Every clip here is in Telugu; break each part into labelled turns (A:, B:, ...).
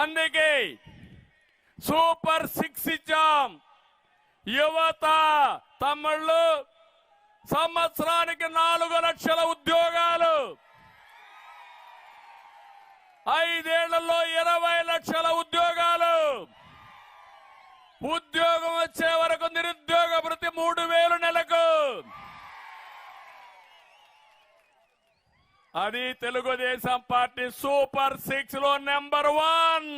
A: అందుకే సూపర్ సిక్స్ ఇచ్చాం. యువత తమ్ముళ్ళు సంవత్సరానికి నాలుగు లక్షల ఉద్యోగాలు. ఐదేళ్ళలో ఇరవై లక్షల ఉద్యోగాలు. ఉద్యోగం వచ్చే వరకు నిరుద్యోగ ప్రతి మూడు వేలు నెలకు. అది తెలుగుదేశం పార్టీ సూపర్ సిక్స్లో నెంబర్ వన్.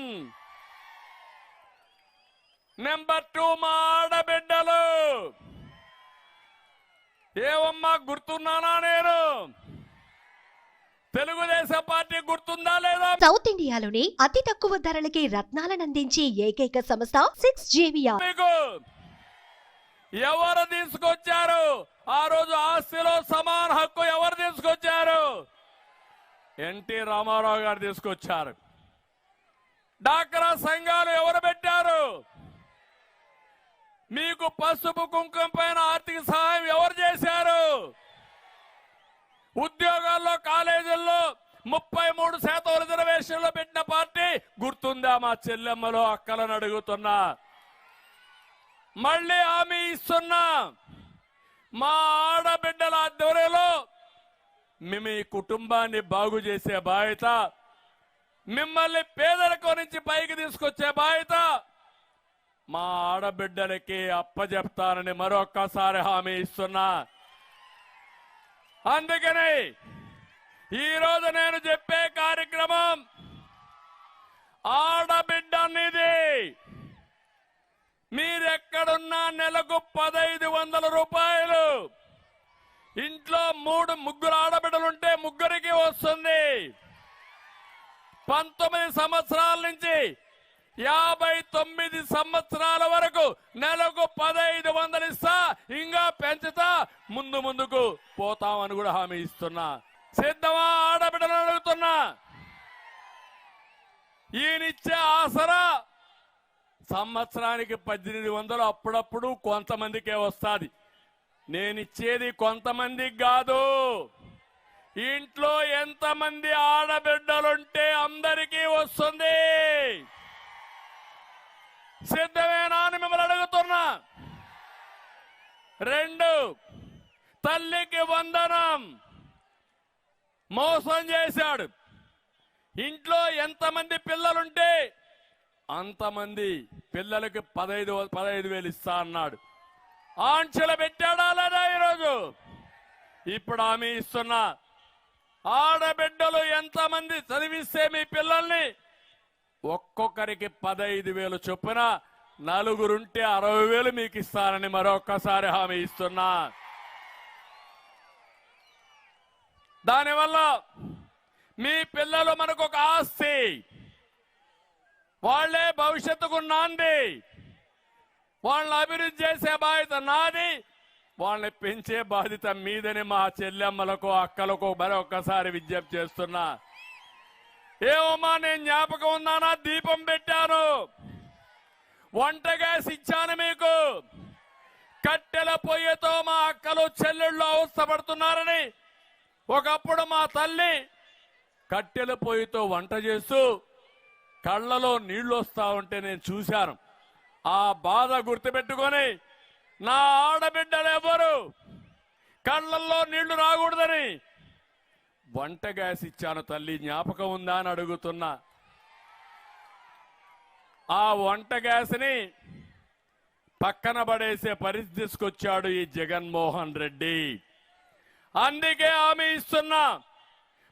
A: నెంబర్ టూ మా ఆడబిడ్డలు. ఏవమ్మా గుర్తున్నానా నేను? తెలుగుదేశం పార్టీ గుర్తుందా లేదా?
B: సౌత్ ఇండియాలోని అతి తక్కువ ధరలకి రత్నాలను అందించే ఏకైక సంస్థ సిక్స్ జేవియా
A: మీకు ఎవరు తీసుకొచ్చారు? ఆ రోజు ఆస్తిలో సమాన హక్కు ఎవరు తీసుకొచ్చారు? ఎన్టీ రామారావు గారు తీసుకొచ్చారు. డాక్రా సంఘాలు ఎవరు పెట్టారు? మీకు పసుపు కుంకుమ పైన ఆర్థిక సహాయం ఎవరు చేశారు? ఉద్యోగాల్లో కాలేజీల్లో ముప్పై మూడు శాతం రిజర్వేషన్లో పెట్టిన పార్టీ గుర్తుందా మా చెల్లెమ్మలు అక్కలను అడుగుతున్నా? మళ్ళీ హామీ ఇస్తున్నా. మా ఆడబిడ్డల ఆధ్వర్యంలో మేము ఈ కుటుంబాన్ని బాగు చేసే బాధ్యత మిమ్మల్ని పేదరికం నుంచి పైకి తీసుకొచ్చే బాధ్యత మా ఆడబిడ్డలకి అప్పజెప్తానని మరొక్కసారి హామీ ఇస్తున్నా. అందుకని ఈరోజు నేను చెప్పే కార్యక్రమం ఆడబిడ్డ అనేది మీరెక్కడున్నా నెలకు పదైదు వందల రూపాయలు. ఇంట్లో మూడు ముగ్గురు ఆడబిడ్డలుంటే ముగ్గురికి వస్తుంది. పంతొమ్మిది సంవత్సరాల నుంచి యాభై తొమ్మిది సంవత్సరాల వరకు నెలకు పదైదు వందలు ఇస్తా ఇంకా పెంచుతా ముందు ముందుకు పోతామని కూడా హామీ ఇస్తున్నా. సిద్ధమా ఆడబిడ్డలు అడుగుతున్నా. ఈయనిచ్చే ఆసరా సంవత్సరానికి పద్దెనిమిది వందలు అప్పుడప్పుడు కొంతమందికే వస్తుంది. నేనిచ్చేది కొంతమందికి కాదు. ఇంట్లో ఎంతమంది ఆడబిడ్డలుంటే అందరికీ వస్తుంది. సిద్ధమేనా అని మిమ్మల్ని అడుగుతున్నా. రెండు తల్లికి వందనం. మోసం చేశాడు. ఇంట్లో ఎంతమంది పిల్లలుంటే అంతమంది పిల్లలకి పదహైదు పదహైదు వేలు ఇస్తా అన్నాడు. ఆంక్షలు పెట్టాడా లేదా ఈరోజు? ఇప్పుడు ఆమె ఇస్తున్నా ఆడబిడ్డలు ఎంతమంది చదివిస్తే మీ పిల్లల్ని? ఒక్కొక్కరికి పదహైదు వేలు చొప్పున నలుగురుంటే అరవై వేలు మీకు ఇస్తానని మరొక్కసారి హామీ ఇస్తున్నా. దానివల్ల మీ పిల్లలు మనకు ఒక ఆస్తి. వాళ్ళే భవిష్యత్తుకు నాంది. వాళ్ళని అభివృద్ధి చేసే బాధ్యత నాది. వాళ్ళని పెంచే బాధ్యత మీదని మా చెల్లెమ్మలకు అక్కలకు మరొక్కసారి విజ్ఞప్తి చేస్తున్నా. ఏమమ్మా నేను జ్ఞాపకం ఉన్నానా? దీపం పెట్టాను. వంట గ్యాస్ ఇచ్చాను మీకు. కట్టెల పొయ్యితో మా అక్కలు చెల్లెళ్ళు అవస్థపడుతున్నారని ఒకప్పుడు మా తల్లి కట్టెల పొయ్యితో వంట చేస్తూ కళ్ళలో నీళ్ళు వస్తా ఉంటే నేను చూశాను. ఆ బాధ గుర్తుపెట్టుకొని నా ఆడబిడ్డలు ఎవరు కళ్ళల్లో నీళ్ళు రాకూడదని వంట గ్యాస్ ఇచ్చాను తల్లి జ్ఞాపకం ఉందా అని అడుగుతున్నా. ఆ వంట గ్యాస్ని పక్కన పడేసే పరిస్థితి తీసుకొచ్చాడు ఈ జగన్మోహన్ రెడ్డి. అందుకే హామీ ఇస్తున్నా.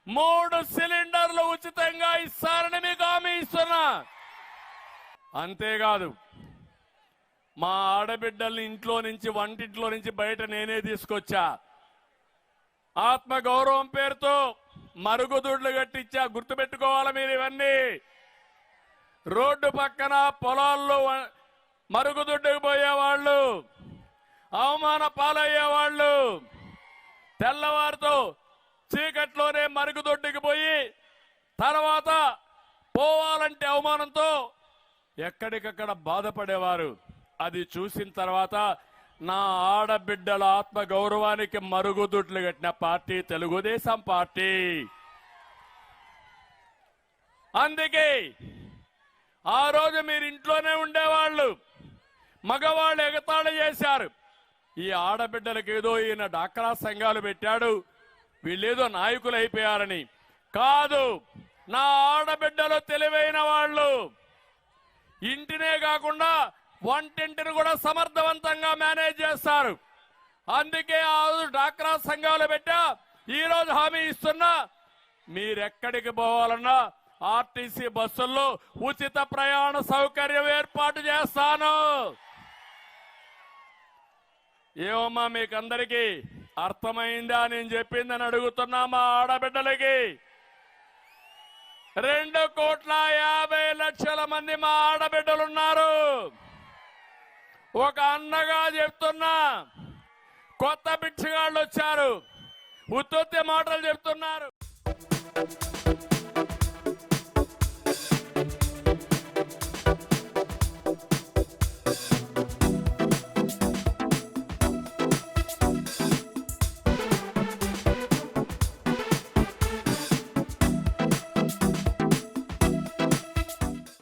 A: మూడు సిలిండర్లు ఉచితంగా ఇస్తారని మీకు హామీ ఇస్తున్నా. అంతేకాదు మా ఆడబిడ్డల్ని ఇంట్లో నుంచి వంటింట్లో నుంచి బయట నేనే తీసుకొచ్చా. ఆత్మ గౌరవం పేరుతో మరుగుదొడ్లు కట్టించా. గుర్తుపెట్టుకోవాలి మీరు ఇవన్నీ? రోడ్డు పక్కన పొలాల్లో మరుగుదొడ్డుకు పోయేవాళ్ళు అవమాన పాలయ్యేవాళ్ళు తెల్లవారితో చీకట్లోనే మరుగుదొడ్డుకి పోయి తర్వాత పోవాలంటే అవమానంతో ఎక్కడికక్కడ బాధపడేవారు. అది చూసిన తర్వాత నా ఆడబిడ్డల ఆత్మ గౌరవానికి మరుగుదొడ్లు కట్టిన పార్టీ తెలుగుదేశం పార్టీ. అందుకే ఆ రోజు మీరు ఇంట్లోనే ఉండేవాళ్ళు. మగవాళ్ళు ఎగతాళి చేశారు. ఈ ఆడబిడ్డలకు ఏదో ఈయన డాక్రా సంఘాలు పెట్టాడు. వీళ్ళేదో నాయకులు అయిపోయారని. కాదు నా ఆడబిడ్డలు తెలివైన వాళ్ళు. ఇంటినే కాకుండా వంటింటిని కూడా సమర్థవంతంగా మేనేజ్ చేస్తారు. అందుకే ఆ రోజు డాక్రా సంఘాలు పెట్టా ఈ రోజు హామీ ఇస్తున్నా మీరెక్కడికి పోవాలన్నా ఆర్టీసీ బస్సుల్లో ఉచిత ప్రయాణ సౌకర్యం ఏర్పాటు చేస్తాను. ఏమమ్మా మీకందరికీ అర్థమైందా నేను చెప్పిందని అడుగుతున్నా మా ఆడబిడ్డలకి? రెండు కోట్ల యాభై లక్షల మంది మా ఆడబిడ్డలున్నారు. ఒక అన్నగా చెప్తున్నా. కొత్త బిక్షగాళ్ళు వచ్చారు. ఉత్తుత్తి మాటలు చెప్తున్నారు.